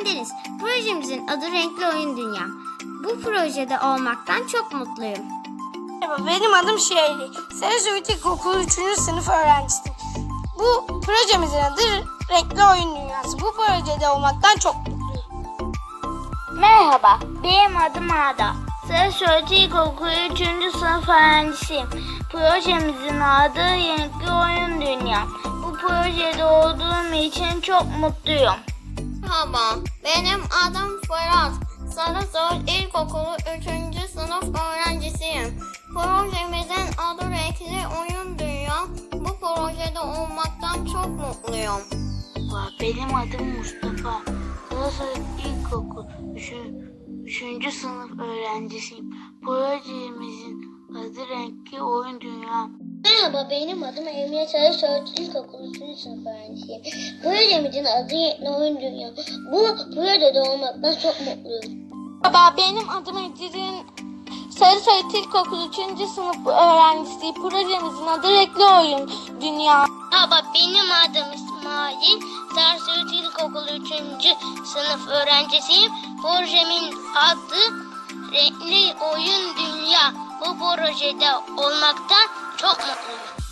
Ben Deniz. Projemizin adı Renkli Oyun Dünya. Bu projede olmaktan çok mutluyum. Merhaba, benim adım Şehri. Sarısuit İlkokulu 3. sınıf öğrencisiyim. Bu projemizin adı Renkli Oyun Dünyası. Bu projede olmaktan çok mutluyum. Merhaba, benim adım Ada. Sarısuat İlkokulu 3. sınıf öğrencisiyim. Projemizin adı Renkli Oyun Dünya. Bu projede olduğum için çok mutluyum. Merhaba, benim adım Fırat. Sarısoy İlkokulu 3. sınıf öğrencisiyim. Projemizin adı Renkli Oyun Dünya. Bu projede olmaktan çok mutluyum. Benim adım Mustafa. Sarısuat İlkokulu 3. sınıf öğrencisiyim. Projemizin adı Renkli Oyun Dünya. Merhaba benim adım Emre Sarısoy İlkokulu 3. sınıf öğrencisiyim. Projemizin adı Yetli Oyun Dünya. Bu projede olmaktan çok mutluyum. Merhaba, benim adım Ecrin. Sarısoy İlkokulu 3. sınıf öğrencisiyim. Projemizin adı Renkli Oyun Dünya. Merhaba benim adım İsmail. Sarısoy İlkokulu 3. sınıf öğrencisiyim. Projemin adı Renkli Oyun Dünya. Bu projede olmaktan çok mutluyum.